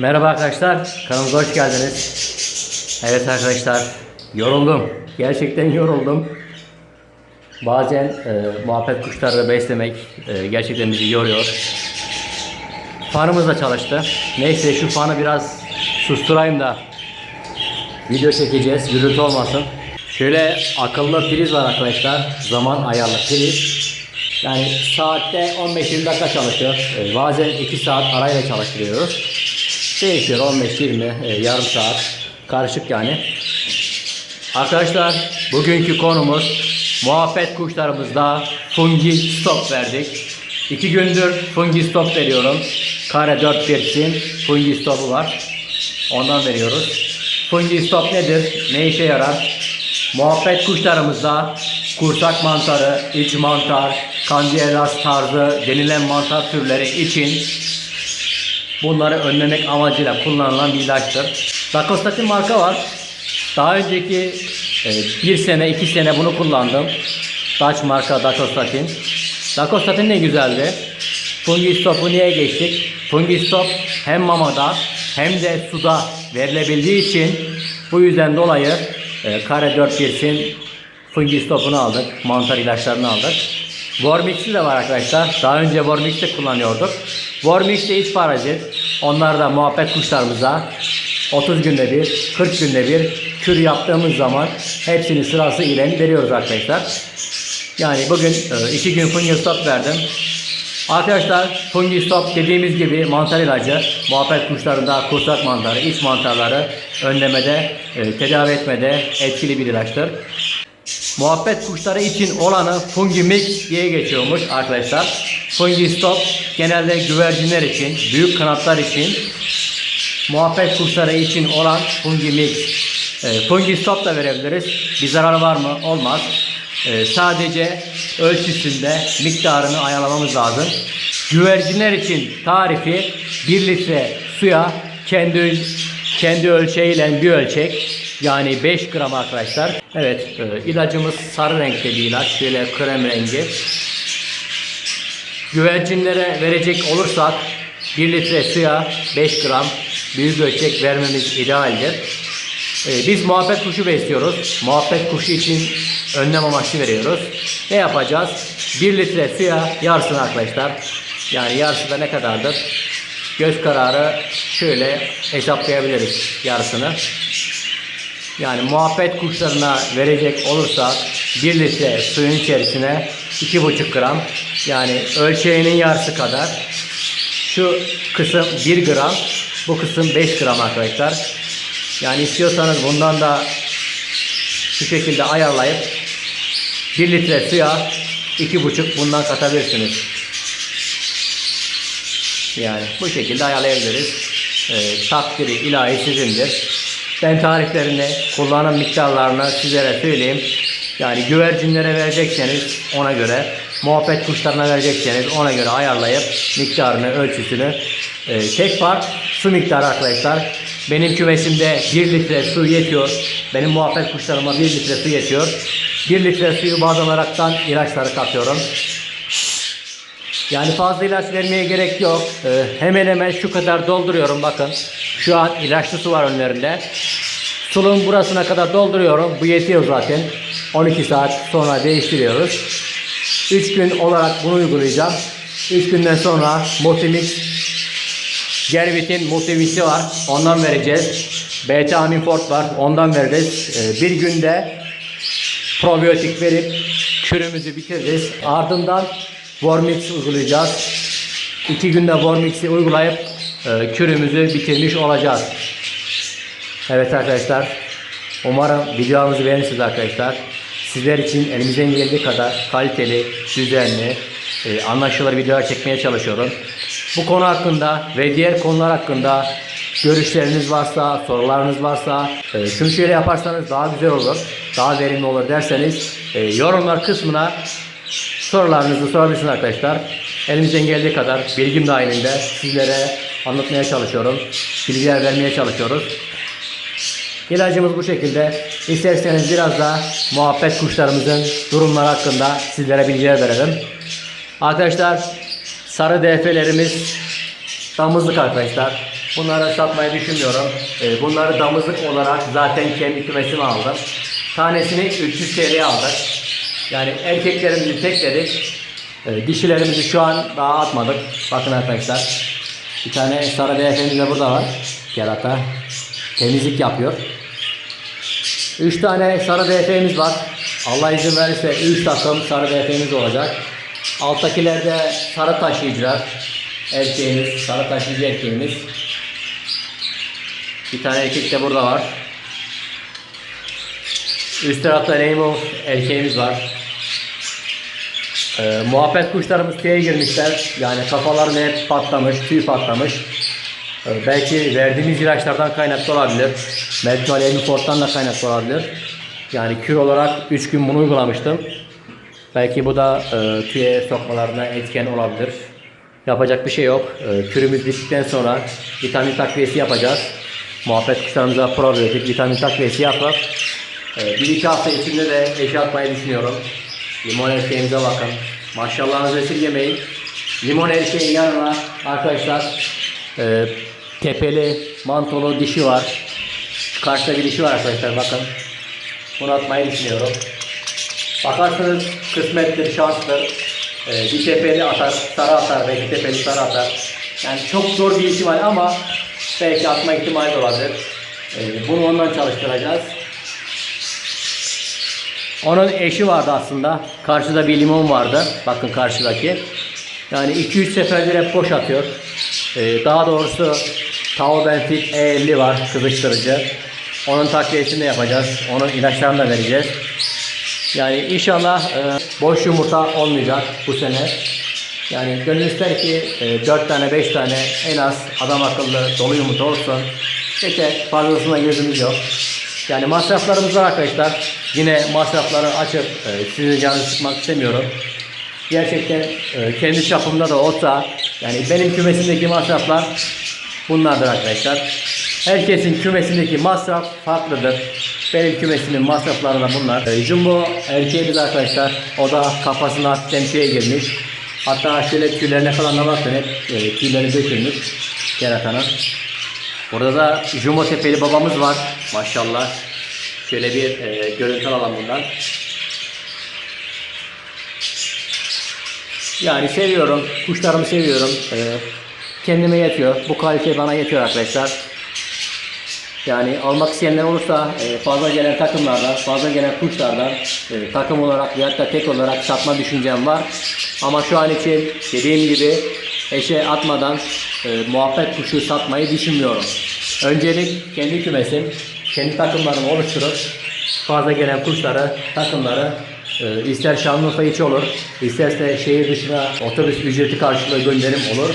Merhaba arkadaşlar, kanalımıza hoş geldiniz. Evet arkadaşlar, yoruldum. Gerçekten yoruldum. Bazen e, muhabbet kuşları beslemek e, gerçekten bizi yoruyor. Fanımız da çalıştı. Neyse şu fanı biraz susturayım da video çekeceğiz, gürültü olmasın. Şöyle akıllı priz var arkadaşlar. Zaman ayarlı priz. Yani saatte 15-20 dakika çalışıyor. E, bazen 2 saat arayla çalıştırıyoruz. Değişiyor 15-20 e, yarım saat. Karışık yani. Arkadaşlar bugünkü konumuz muhabbet kuşlarımızda fungi stop verdik. İki gündür fungi stop veriyorum. Kare 4 birsin fungi stopu var. Ondan veriyoruz. Fungi stop nedir? Ne işe yarar? Muhabbet kuşlarımızda kursak mantarı, iç mantar, kandielas tarzı denilen mantar türleri için bunları önlemek amacıyla kullanılan bir ilaçtır. Dakostatin marka var. Daha önceki e, bir sene, iki sene bunu kullandım. Dutch marka Dakostatin. Dakostatin ne güzeldi. Fungistop'u niye geçtik? Fungistop hem mamada hem de suda verilebildiği için bu yüzden dolayı e, kare 4 birsin Fungistop'unu aldık. Mantar ilaçlarını aldık. Vormix'i de var arkadaşlar. Daha önce Vormix de kullanıyorduk. Vormix de iç parazit. Onlar da muhabbet kuşlarımıza 30 günde bir, 40 günde bir kür yaptığımız zaman hepsini sırası ile veriyoruz arkadaşlar. Yani bugün e, iki gün Fungistop verdim. Arkadaşlar Fungistop dediğimiz gibi mantar ilacı muhabbet kuşlarında kursak mantarı, iç mantarları önlemede, e, tedavi etmede etkili bir ilaçtır. Muhabbet kuşları için olanı Fungi Mix diye geçiyormuş arkadaşlar. Fungi Stop genelde güvercinler için, büyük kanatlar için, muhabbet kuşları için olan Fungi Mix. E, fungi Stop da verebiliriz. Bir zarar var mı? Olmaz. E, sadece ölçüsünde miktarını ayarlamamız lazım. Güvercinler için tarifi 1 litre suya kendi kendi ölçeğiyle bir ölçek yani 5 gram arkadaşlar. Evet e, ilacımız sarı renkte bir ilaç. Şöyle krem rengi. Güvercinlere verecek olursak 1 litre suya 5 gram büyük ölçek vermemiz idealdir. E, biz muhabbet kuşu besliyoruz. Muhabbet kuşu için önlem amaçlı veriyoruz. Ne yapacağız? 1 litre suya yarısını arkadaşlar. Yani yarısı da ne kadardır? Göz kararı şöyle hesaplayabiliriz yarısını. Yani muhabbet kuşlarına verecek olursak 1 litre suyun içerisine 2,5 gram yani ölçeğinin yarısı kadar şu kısım 1 gram bu kısım 5 gram arkadaşlar. Yani istiyorsanız bundan da şu şekilde ayarlayıp 1 litre suya 2,5 bundan katabilirsiniz. Yani bu şekilde ayarlayabiliriz. Ee, takdiri ilahi sizindir. Ben tariflerini, kullanım miktarlarını sizlere söyleyeyim. Yani güvercinlere verecekseniz ona göre, muhabbet kuşlarına verecekseniz ona göre ayarlayıp miktarını, ölçüsünü. Ee, tek fark su miktarı arkadaşlar. Benim kümesimde 1 litre su yetiyor. Benim muhabbet kuşlarıma 1 litre su yetiyor. 1 litre suyu baz olaraktan ilaçları katıyorum. Yani fazla ilaç vermeye gerek yok. Ee, hemen hemen şu kadar dolduruyorum bakın. Şu an ilaçlı su var önlerinde. Sulun burasına kadar dolduruyorum. Bu yetiyor zaten. 12 saat sonra değiştiriyoruz. 3 gün olarak bunu uygulayacağım. 3 günden sonra Multimix Gervit'in Multimix'i var. Ondan vereceğiz. Beta Aminfort var. Ondan vereceğiz. Ee, bir günde probiyotik verip kürümüzü bitiririz. Ardından Vormix uygulayacağız. İki günde Vormix'i uygulayıp e, kürümüzü bitirmiş olacağız. Evet arkadaşlar. Umarım videomuzu beğenirsiniz arkadaşlar. Sizler için elimizden geldiği kadar kaliteli, düzenli, e, anlaşılır videolar çekmeye çalışıyorum. Bu konu hakkında ve diğer konular hakkında görüşleriniz varsa, sorularınız varsa, e, şunu şöyle yaparsanız daha güzel olur, daha verimli olur derseniz e, yorumlar kısmına sorularınızı sorabilirsiniz arkadaşlar. Elimizden geldiği kadar bilgim dahilinde sizlere anlatmaya çalışıyorum. Bilgiler vermeye çalışıyoruz. İlacımız bu şekilde. İsterseniz biraz da muhabbet kuşlarımızın durumları hakkında sizlere bilgiler verelim. Arkadaşlar sarı DF'lerimiz damızlık arkadaşlar. Bunları satmayı düşünmüyorum. Ee, bunları damızlık olarak zaten kendi kümesime aldım. Tanesini 300 TL aldık. Yani erkeklerimizi tekledik. Ee, dişilerimizi şu an daha atmadık. Bakın arkadaşlar. Bir tane sarı beyefendi de burada var. Kerata. Temizlik yapıyor. 3 tane sarı BF'miz var. Allah izin verirse 3 takım sarı BF'miz olacak. Alttakilerde sarı taşıyıcılar. Erkeğimiz, sarı taşıyıcı erkeğimiz. Bir tane erkek de burada var. Üst tarafta Rainbow erkeğimiz var. Ee, muhabbet kuşlarımız tüye girmişler. Yani kafaları hep patlamış, tüy patlamış. Belki verdiğimiz ilaçlardan kaynaklı olabilir. Belki Alemifort'tan da kaynaklı olabilir. Yani kür olarak 3 gün bunu uygulamıştım. Belki bu da e, tüye sokmalarına etken olabilir. Yapacak bir şey yok. E, kürümüz bittikten sonra vitamin takviyesi yapacağız. Muhabbet kuşlarımıza probiyotik vitamin takviyesi yapıp e, bir iki hafta içinde de eşe atmayı düşünüyorum. Limon erkeğimize bakın. Maşallahınızı esirgemeyin. Limon erkeğin yanına arkadaşlar e, tepeli mantolu dişi var. Şu karşıda bir dişi var arkadaşlar bakın. Bunu atmayı düşünüyorum. Bakarsınız kısmettir, şanstır. Ee, bir tepeli atar, sarı atar, belki tepeli sarı atar. Yani çok zor bir var ama belki atma ihtimali de olabilir. Ee, bunu ondan çalıştıracağız. Onun eşi vardı aslında. Karşıda bir limon vardı. Bakın karşıdaki. Yani 2-3 seferdir hep boş atıyor. Ee, daha doğrusu Tao Benfit E50 var kızıştırıcı. Onun takviyesini de yapacağız. Onun ilaçlarını da vereceğiz. Yani inşallah e, boş yumurta olmayacak bu sene. Yani gönül ister ki e, 4 tane 5 tane en az adam akıllı dolu yumurta olsun. Peki fazlasına gözümüz yok. Yani masraflarımız var arkadaşlar. Yine masrafları açıp e, sizin canınızı sıkmak istemiyorum. Gerçekten e, kendi çapımda da olsa yani benim kümesimdeki masraflar bunlardır arkadaşlar. Herkesin kümesindeki masraf farklıdır. Benim kümesimin masrafları da bunlar. E, Jumbo erkeğimiz arkadaşlar. O da kafasına tüye girmiş. Hatta şöyle tüylerine falan da bakın hep e, tüyleri dökülmüş keratanın. Burada da Jumbo tepeli babamız var. Maşallah. Şöyle bir e, görüntü alalım bundan. Yani seviyorum. Kuşlarımı seviyorum. E, kendime yetiyor. Bu kalite bana yetiyor arkadaşlar. Yani almak isteyenler olursa e, fazla gelen takımlardan, fazla gelen kuşlardan e, takım olarak veyahut da tek olarak satma düşüncem var. Ama şu an için dediğim gibi eşe atmadan e, muhabbet kuşu satmayı düşünmüyorum. Öncelik kendi kümesim, kendi takımlarımı oluşturup fazla gelen kuşları, takımları e, ister Şanlıurfa içi olur, isterse şehir dışına otobüs ücreti karşılığı gönderim olur.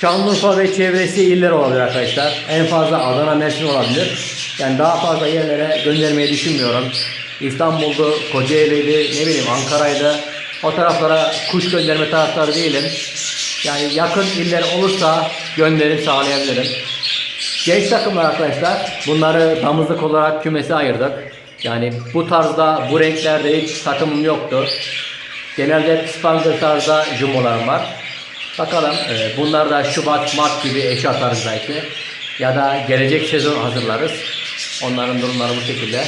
Şanlıurfa ve çevresi iller olabilir arkadaşlar. En fazla Adana, Mersin olabilir. Yani daha fazla yerlere göndermeyi düşünmüyorum. İstanbul'du, Kocaeli'ydi, ne bileyim Ankara'ydı. O taraflara kuş gönderme taraftarı değilim. Yani yakın iller olursa gönderim sağlayabilirim. Genç takımlar arkadaşlar. Bunları damızlık olarak kümese ayırdık. Yani bu tarzda, bu renklerde hiç takımım yoktu. Genelde hep tarzda jumbolarım var. Bakalım e, bunlar da Şubat, Mart gibi eş atarız belki. Ya da gelecek sezon hazırlarız. Onların durumları bu şekilde.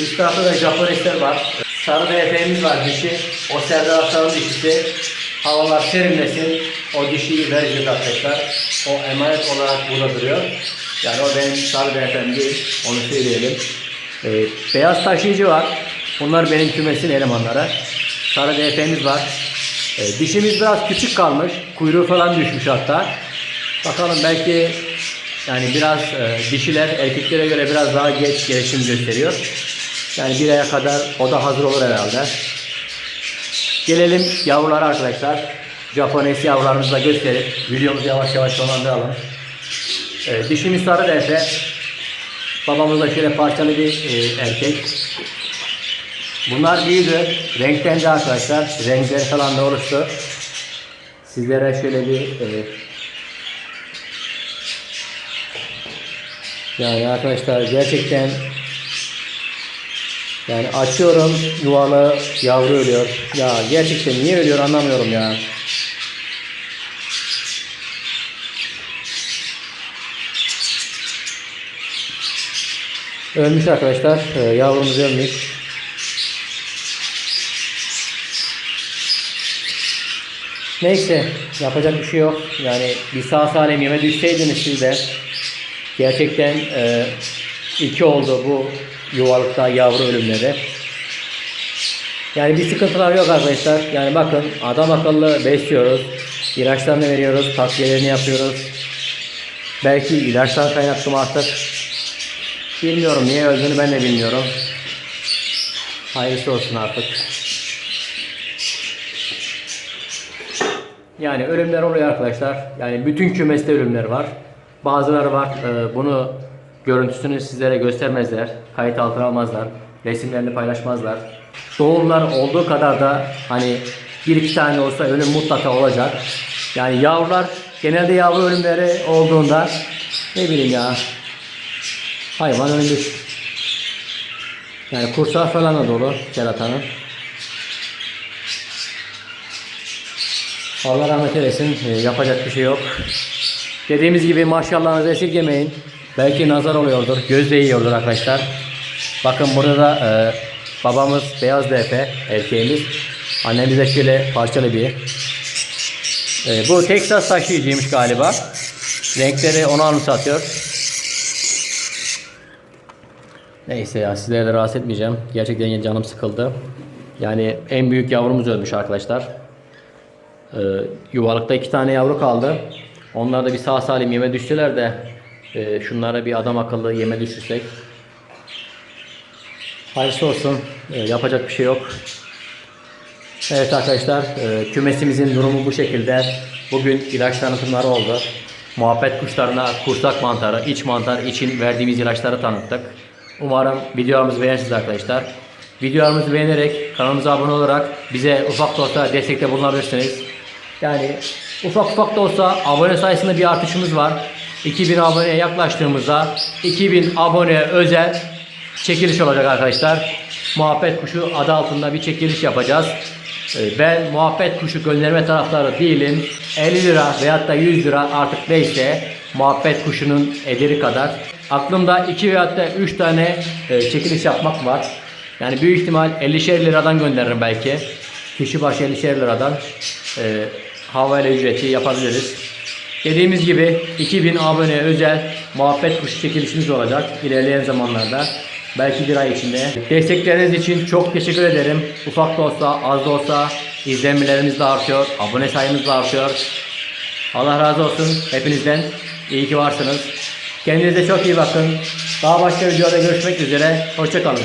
Üst tarafta da Japonesler var. Sarı BF'miz var dişi. O Serdar Aslan'ın dişisi. Havalar serinlesin. O dişiyi verecek arkadaşlar. O emanet olarak burada duruyor. Yani o benim sarı BF'm değil. Onu söyleyelim. E, beyaz taşıyıcı var. Bunlar benim kümesin elemanları. Sarı BF'miz var. E, dişimiz biraz küçük kalmış. Kuyruğu falan düşmüş hatta. Bakalım belki yani biraz e, dişiler erkeklere göre biraz daha geç gelişim gösteriyor. Yani bir aya kadar o da hazır olur herhalde. Gelelim yavrulara arkadaşlar. Japones yavrularımızı da gösterip videomuzu yavaş yavaş sonlandıralım. E, dişimiz sarı derse babamız da şöyle parçalı bir e, erkek. Bunlar büyüdü. Renklendi arkadaşlar. Renkleri falan da oluştu. Sizlere şöyle bir e, yani arkadaşlar gerçekten yani açıyorum yuvalı yavru ölüyor. Ya gerçekten niye ölüyor anlamıyorum ya. Ölmüş arkadaşlar. E, yavrumuz ölmüş. Neyse yapacak bir şey yok. Yani bir sağ salim yeme düşseydiniz siz de gerçekten e, iki oldu bu yuvalıkta yavru ölümleri. Yani bir sıkıntılar yok arkadaşlar. Yani bakın adam akıllı besliyoruz. İlaçlarını veriyoruz. Takviyelerini yapıyoruz. Belki ilaçtan kaynaklı mı artık Bilmiyorum niye öldüğünü ben de bilmiyorum. Hayırlısı olsun artık. Yani ölümler oluyor arkadaşlar. Yani bütün kümeste ölümler var. Bazıları var. e, bunu görüntüsünü sizlere göstermezler. Kayıt altına almazlar. Resimlerini paylaşmazlar. Doğumlar olduğu kadar da hani bir iki tane olsa ölüm mutlaka olacak. Yani yavrular genelde yavru ölümleri olduğunda ne bileyim ya hayvan ölmüş. Yani kursağı falan da dolu keratanın. Allah rahmet eylesin. Ee, yapacak bir şey yok. Dediğimiz gibi maşallahınızı esirgemeyin. Belki nazar oluyordur. Göz değiyordur arkadaşlar. Bakın burada da e, babamız beyaz DP erkeğimiz. Annemiz de şöyle parçalı bir. E, bu Texas taşıyıcıymış galiba. Renkleri onu anımsatıyor. Neyse ya sizleri de rahatsız etmeyeceğim. Gerçekten canım sıkıldı. Yani en büyük yavrumuz ölmüş arkadaşlar. Ee, yuvalıkta iki tane yavru kaldı. Onlar da bir sağ salim yeme düştüler de e, şunlara bir adam akıllı yeme düşürsek. Hayırlısı olsun. Ee, yapacak bir şey yok. Evet arkadaşlar e, kümesimizin durumu bu şekilde. Bugün ilaç tanıtımları oldu. Muhabbet kuşlarına kursak mantarı, iç mantar için verdiğimiz ilaçları tanıttık. Umarım videolarımızı beğenirsiniz arkadaşlar. Videolarımızı beğenerek kanalımıza abone olarak bize ufak da olsa destekte bulunabilirsiniz. Yani ufak ufak da olsa abone sayısında bir artışımız var. 2000 aboneye yaklaştığımızda 2000 aboneye özel çekiliş olacak arkadaşlar. Muhabbet kuşu adı altında bir çekiliş yapacağız. Ee, Ben muhabbet kuşu gönderme taraftarı değilim. 50 lira veyahut da 100 lira artık neyse muhabbet kuşunun ederi kadar. Aklımda 2 veyahut da 3 tane e, çekiliş yapmak var. Yani büyük ihtimal 50'şer liradan gönderirim belki. Kişi başı 50'şer liradan e, havayla ücreti yapabiliriz. Dediğimiz gibi 2000 aboneye özel muhabbet kuşu çekilişimiz olacak ilerleyen zamanlarda. Belki bir ay içinde. Destekleriniz için çok teşekkür ederim. Ufak da olsa, az da olsa izlenmelerimiz de artıyor. Abone sayımız da artıyor. Allah razı olsun hepinizden. İyi ki varsınız. Kendinize çok iyi bakın. Daha başka videoda görüşmek üzere. Hoşçakalın.